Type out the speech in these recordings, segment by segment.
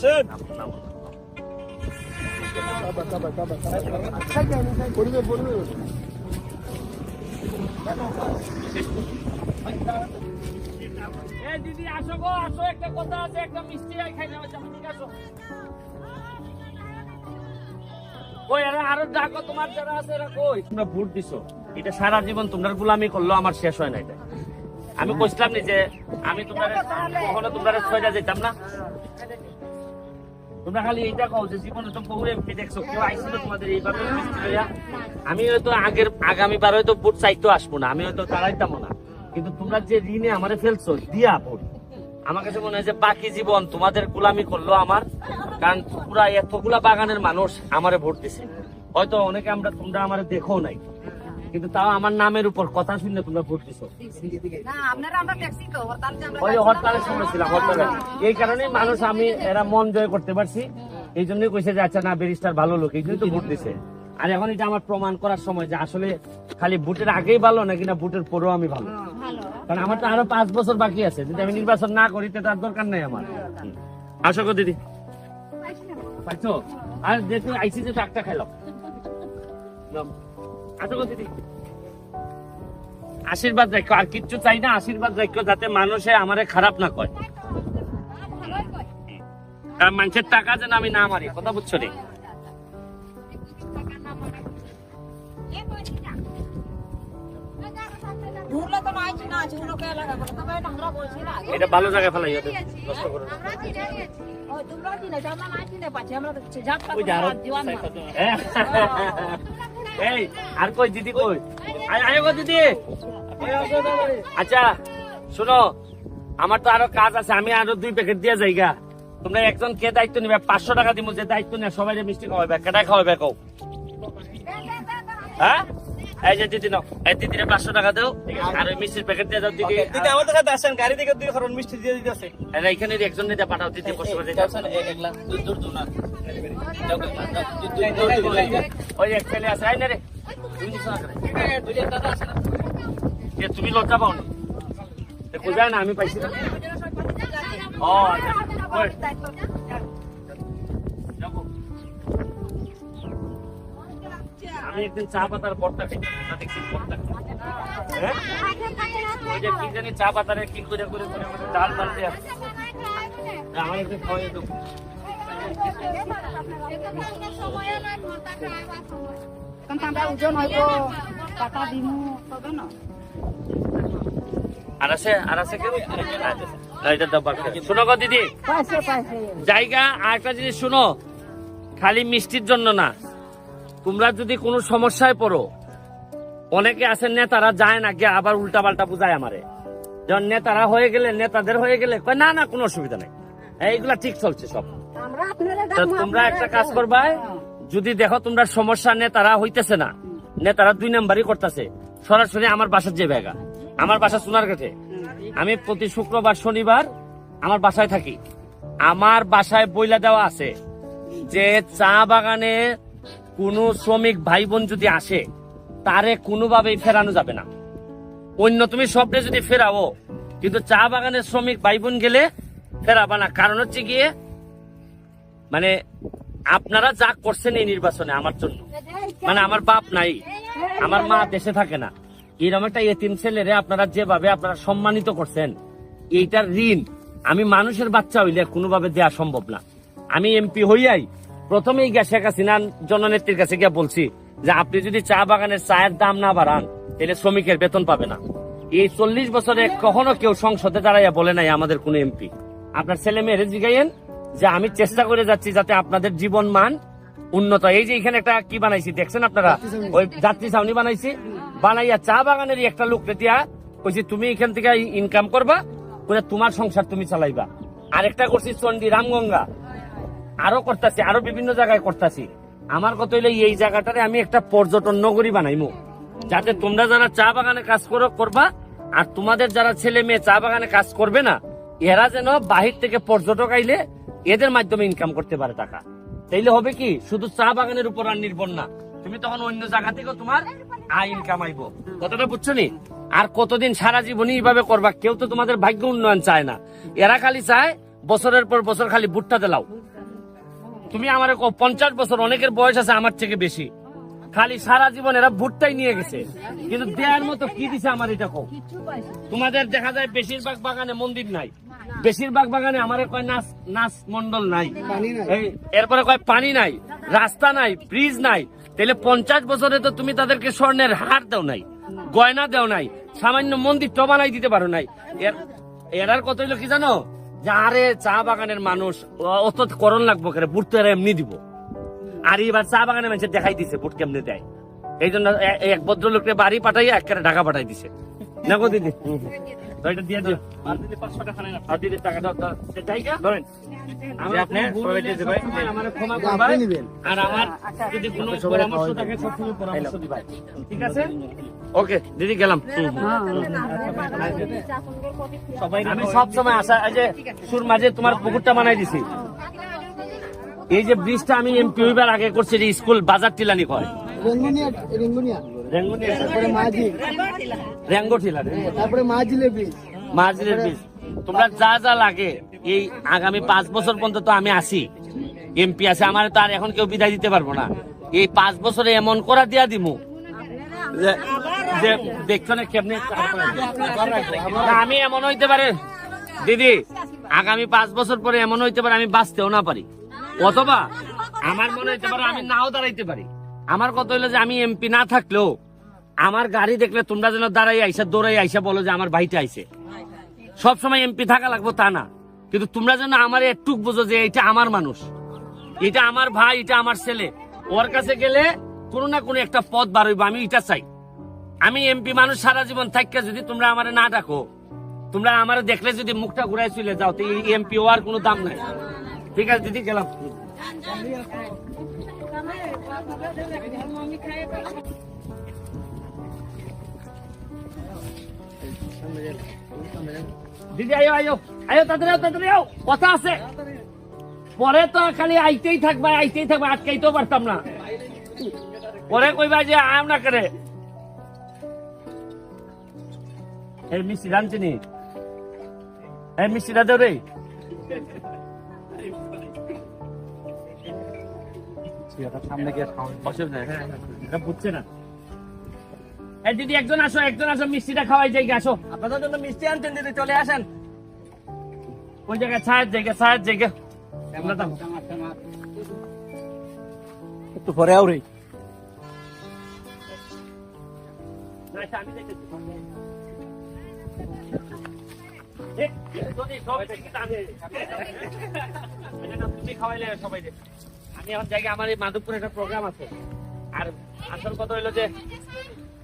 আসেন। এ দিদি আসো গো আসো একটা কথা আছে একটা মিষ্টি আই খাই যাবে ঠিক আসো ওই এরা আরও ডাকো তোমার যারা আছে এরা কই? তোমরা ভোট দিছো। এটা সারা জীবন তোমরা গুলামি করল আমার শেষ হয় না এটা। আমি কইছিলাম নি যে আমি তোমরা কখনো তোমরা ছয়টা যেতাম না। তোমরা খালি এইটা কও যে জীবনে তো বহু এমপি দেখছ, কেউ আইছিল তোমাদের এইভাবে আমি হয়তো আগের আগামী বার হয়তো ভোট চাইতো আসব না, আমি হয়তো দাঁড়াইতাম না। কিন্তু তোমরা যে ঋণে আমারে ফেলছো, দিয়া ভোট। আমার কাছে মনে হয় যে বাকি জীবন তোমাদের গোলামি করল আমার, কারণ পুরা এতগুলা বাগানের মানুষ আমারে ভোট দিছে। হয়তো অনেকে আমরা, তোমরা আমারে দেখো নাই। কিন্তু তাও আমার নামের উপর কথা শুনলে তোমরা ভোট দিছো। ওই হরতালের সময় ছিলাম হরতালে। এই কারণে মানুষ আমি এরা মন জয় করতে পারছি। এই জন্যই কইছে যে আচ্ছা না ব্যারিস্টার ভালো লোক এই জন্যই তো ভোট দিছে। আর এখন এটা আমার প্রমাণ করার সময় যে আসলে খালি ভোটের আগেই ভালো নাকি না ভোটের পরেও আমি ভালো? কারণ আমার তো আরও পাঁচ বছর বাকি আছে। যদি আমি নির্বাচন না করি তো তার দরকার নাই আমার। আসো গো দিদি। পাইছো আর যেহেতু আইসি যে টাকটা খাইলাম। আসো দিদি আশীর্বাদ রাখো। আর কিচ্ছু চাই না আশীর্বাদ রাখো যাতে মানুষে আমারে খারাপ না কয়। কারণ মানুষের টাকা যেন আমি না মারি কথা বুঝছ রে? এটা ভালো জায়গায় ফেলাই ওদের করো ওই তোমরা আমরা এই, আর কই দিদি কই? আয় দিদি। আচ্ছা শোনো, আমার তো আরও কাজ আছে, আমি আরও দুই প্যাকেট দিয়ে যাইগা তোমরা একজন কে দায়িত্ব নিবে? পাঁচশো টাকা দিব যে দায়িত্ব নিয়ে সবাই মিষ্টি খাওয়াবে কেটাই খাওয়াবে কও? হ্যাঁ? এই যে দিদি নাও এই দিদিরে পাঁচশো টাকা দাও আর ওই মিষ্টির প্যাকেট দিয়ে দাও দিদি দিদি আমাদের কাছে আসেন গাড়ি থেকে দুই কারণ মিষ্টি দিয়ে দিতেছে আর এইখানে একজন নিতে পাঠাও দিদি কষ্ট করে দিতে ওই এক ছেলে আছে আই না রে তুমি না করে। তুমি লজ্জা পাও না কোথায় না আমি পাইছি না ও আচ্ছা আমি একদিন চা পাতার বর্তা খেতাম দেখছি বর্তা হ্যাঁ? ওই যে কি জানি চা পাতারে কি করে করে করে আমাদের ডাল বানতে আছে। আমার একটু খাওয়াই দেবো। ওজন হইব কাটা দিমু তবে না। আর আছে আর আছে কেউ? এটা দাও বাকি শোনো গো দিদি। জায়গা আর একটা জিনিস শুনো খালি মিষ্টির জন্য না। তোমরা যদি কোনো সমস্যায় পড়ো অনেকে আছেন নেতারা যায় না গিয়ে আবার উল্টা পাল্টা বুঝায় আমারে। যখন নেতারা হয়ে গেলে নেতাদের হয়ে গেলে কয় না না কোনো অসুবিধা নেই। এইগুলা ঠিক চলছে সব। তোমরা একটা কাজ করবা যদি দেখো তোমরা সমস্যা নেতারা হইতেছে না নেতারা দুই নাম্বারই করতেছে। সরাসরি আমার বাসার যে ব্যাগা আমার বাসা সোনার কাছে আমি প্রতি শুক্রবার শনিবার আমার বাসায় থাকি। আমার বাসায় বইলা দেওয়া আছে যে চা বাগানে কোনো শ্রমিক ভাই বোন যদি আসে, তারে কোনোভাবেই ফেরানো যাবে না। অন্য তুমি স্বপ্নে যদি ফেরাও, কিন্তু চা বাগানের শ্রমিক ভাই বোন গেলে ফেরাবা না। কারণ হচ্ছে গিয়ে মানে আপনারা যা করছেন এই নির্বাচনে আমার জন্য মানে আমার বাপ নাই, আমার মা দেশে থাকে না। এরকম একটা এতিম ছেলেরে আপনারা যেভাবে আপনারা সম্মানিত করছেন, এইটার ঋণ আমি মানুষের বাচ্চা হইলে কোনোভাবে দেওয়া সম্ভব না। আমি এমপি হইয়াই প্রথমেই গিয়া শেখ হাসিনার জননেত্রীর কাছে গিয়া বলছি যে, আপনি যদি চা বাগানের চায়ের দাম না বাড়ান, তাহলে শ্রমিকের বেতন পাবে না। এই চল্লিশ বছরে কখনো কেউ সংসদে দাঁড়াইয়া বলে নাই আমাদের কোন এমপি। আপনার ছেলে মেয়েরে জিগাইয়েন যে আমি চেষ্টা করে যাচ্ছি যাতে আপনাদের জীবন মান উন্নত। এই যে এখানে একটা কি বানাইছি, দেখছেন আপনারা? ওই যাত্রী ছাউনি বানাইছি। বানাইয়া চা বাগানেরই একটা লোক দিয়া কইছি, তুমি এখান থেকে ইনকাম করবা, করে তোমার সংসার তুমি চালাইবা। আরেকটা করছি চন্ডী রামগঙ্গা। আরও করতেছি, আরও বিভিন্ন জায়গায় করতেছি। আমার কথা হইলে, এই জায়গাটারে আমি একটা পর্যটন নগরী বানাইমু, যাতে তোমরা যারা চা বাগানে কাজ করো, করবা, আর তোমাদের যারা ছেলে মেয়ে চা বাগানে কাজ করবে না, এরা যেন বাহির থেকে পর্যটক আইলে এদের মাধ্যমে ইনকাম করতে পারে টাকা। তাইলে হবে কি, শুধু চা বাগানের উপর আর নির্ভর না, তুমি তখন অন্য জায়গা থেকেও তোমার আয় ইনকাম আইবো। কথাটা বুঝছ নি? আর কতদিন সারা জীবনই এইভাবে করবা, কেউ তো তোমাদের ভাগ্য উন্নয়ন চায় না। এরা খালি চায়, বছরের পর বছর খালি ভুট্টা দেলাও। তুমি আমার পঞ্চাশ বছর, অনেকের বয়স আছে আমার থেকে বেশি। খালি সারা জীবন এরা ভুট্টাই নিয়ে গেছে। কিন্তু দেয়ার মতো কি দিছে আমার এটা কো তোমাদের দেখা যায় বেশিরভাগ বাগানে মন্দির নাই। বেশিরভাগ বাগানে আমার কয় নাচ নাচ মন্ডল নাই। এরপরে কয় পানি নাই, রাস্তা নাই, ব্রিজ নাই। তাহলে পঞ্চাশ বছরে তো তুমি তাদেরকে স্বর্ণের হার দাও নাই, গয়না দেও নাই, সামান্য মন্দির তো বানাই দিতে পারো নাই। এর, এরার কত হইল কি জানো? যে আরে চা বাগানের মানুষ অত করণ লাগবো কেন বুট তো এমনি দিব। আর এবার চা বাগানের মানুষের দেখাই দিছে বুট কেমনে দেয়। এই জন্য এ- এক ভদ্রলোককে বাড়ি পাঠাইয়া একেবারে ঢাকা পাঠাই দিছে। না গো দিদি? এটা দিয়ে দিও। আর দিদি পাঁচশো টাকা নেন আর দিদি টাকা দাও দাও। সে জায়গা ধরেন। আমার আপনি ক্ষমা করবেন। আর আমার যদি কোনো পরামর্শ থাকে সবসময় পরামর্শ দিবাই ঠিক আছে? ওকে দিদি গেলাম। আমি সব সময় আসা এই যে সুর মাঝে তোমার পুকুরটা বানাই দিছি এই যে ব্রিজটা আমি এমপি হইবার আগে করছি যে স্কুল বাজার টিলানি কয় রেঙ্গুনিয়া রেঙ্গুনিয়া। রেঙ্গুনিয়া। তারপরে মাঝি। রেঙ্গো টিলা তারপরে মাঝিলে ব্রিজ। তোমরা যা যা লাগে এই আগামী পাঁচ বছর পর্যন্ত তো আমি আসি এমপি আছে আমার তো আর এখন কেউ বিদায় দিতে পারব না। এই পাঁচ বছরে এমন করা দিয়া দিমু যে- দেখছ না কেমনে আমি এমন হইতে পারে। দিদি, আগামী পাঁচ বছর পরে এমন হইতে পারে আমি বাঁচতেও না পারি। অথবা আমার মনে হইতে পারে আমি নাও দাঁড়াইতে পারি। আমার কথা হইল যে আমি এমপি না থাকলেও আমার গাড়ি দেখলে তোমরা যেন দাঁড়াই আইসা, দৌড়াই আইসা বলো যে আমার ভাইটা আইসে সব সময় এমপি থাকা লাগবো তা না। কিন্তু তোমরা যেন আমার একটু বুঝো যে এটা আমার মানুষ। এটা আমার ভাই এটা আমার ছেলে। ওর কাছে গেলে কোনো না কোনো একটা পথ বার হইব, আমি এটা চাই। আমি এমপি মানুষ সারা জীবন থাকতে যদি তোমরা আমার না ডাকো, তোমরা আমার দেখলে যদি মুখটা ঘুরাই চলে যাও, তো এই এমপি হওয়ার কোনো দাম নাই। ঠিক আছে, দিদি, গেলাম। দিদি, আয়ো আয়ো আয়ো, তাড়াতাড়ি তাড়াতাড়ি, আয়ো, কথা আছে। পরে তো খালি আইতেই থাকবা আইতেই থাকবা, আটকাইতেও পারতাম না। পরে কইবা যে আম না করে। এই মিষ্টি রামচিনি এই মিষ্টিটা দেও রে। এটা বুঝছে না। এই দিদি একজন আসো একজন আসো মিষ্টিটা খাওয়াই যাই আসো। আপনাদের জন্য মিষ্টি আনছেন দিদি চলে আসেন। ওই জায়গায় ছায়ের জায়গা ছায়ের জায়গা। একটু পরে আউরি আচ্ছা, আমি এখন জায়গা আমার এই মাধবপুরে একটা প্রোগ্রাম আছে আর আসল কথা হইল যে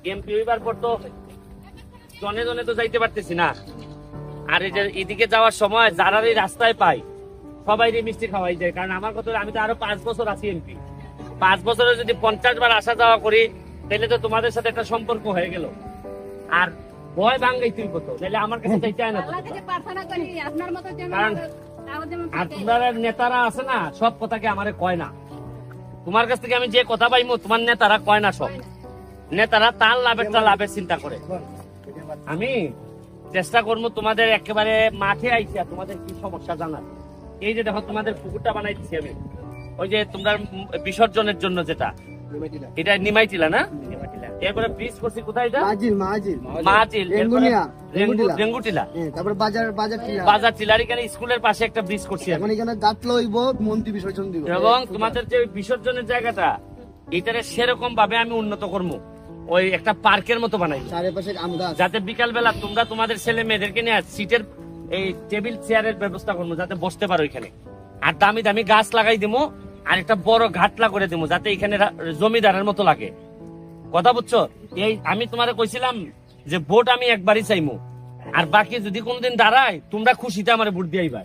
এমপি হইবার পর তো জনে জনে তো যাইতে পারতেছি না আর এই যে এদিকে যাওয়ার সময় যারা এই রাস্তায় পাই সবাই মিষ্টি খাওয়াই যায় কারণ আমার কথা আমি তো আরও পাঁচ বছর আছি এমপি পাঁচ বছরে যদি পঞ্চাশ বার আসা যাওয়া করি তাহলে তো তোমাদের সাথে একটা সম্পর্ক হয়ে গেল। আর ভয় ভাঙ্গাই তুই কত তাহলে আমার কাছে চাইতে হয় না কারণ- আর। তোমার নেতারা আছে না সব কথাকে আমারে কয় না। তোমার কাছ থেকে আমি যে কথা পাইমো তোমার নেতারা কয় না সব। নেতারা তার লাভেরটা লাভের চিন্তা করে। আমি চেষ্টা করব তোমাদের একেবারে মাঠে আইসা তোমাদের কি সমস্যা জানার। এই যে দেখো তোমাদের পুকুরটা বানাই দিচ্ছি আমি। ওই যে তোমরা বিসর্জনের জন্য যেটা। এটা নিমাইটিলা না? এরপরে ব্রিজ করছি কোথায় এটা? মাঝিল মাহাতিল এরপরে রেঙ্গুনিয়া, রেঙ্গুটিলা। হ্যাঁ, তারপরে বাজার বাজার টিলা। বাজার টিলার এখানে স্কুলের পাশে একটা ব্রিজ করছি এখন এখানে গাছ লইব মন্ত্রী বিসর্জন দিব। এবং তোমাদের যে বিসর্জনের জায়গাটা এটারে সেরকম ভাবে আমি উন্নত করব। ওই একটা পার্কের মতো বানাই। চারিপাশে আম গাছ। যাতে বিকাল বেলা তোমরা তোমাদের ছেলে মেয়েদেরকে নিয়ে সিটের এই টেবিল চেয়ারের ব্যবস্থা করব যাতে বসতে পারো এখানে। আর দামি দামি গাছ লাগাই দিবো। আর একটা বড় ঘাটলা করে দিবো যাতে এখানে জমিদারের মতো লাগে। কথা বুঝছ? এই আমি তোমারে কইছিলাম যে ভোট আমি একবারই চাইমু। আর বাকি যদি কোনদিন দাঁড়ায়, তোমরা খুশিতে আমার ভোট দিয়ে আইবা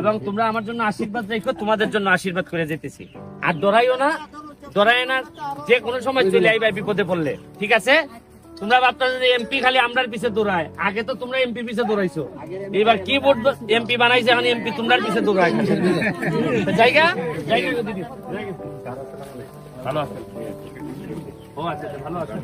এবং তোমরা আমার জন্য আশীর্বাদ রেখো, তোমাদের জন্য আশীর্বাদ করে যেতেছি। আর ডরাইও না ডরাই না, যে কোনো সময় চলে আইবা বিপদে পড়লে। ঠিক আছে? তোমরা ভাবতেছো যে এমপি খালি আমরার পিছে দৌড়ায়। আগে তো তোমরা এমপি পিছে দৌড়াইছো। এবার কি বোর্ড এমপি বানাইছে এখন এমপি তোমরার পিছে দৌড়ায়। জায়গা? জায়গা ভালো আছে। ও আচ্ছা আচ্ছা, ভালো আছে।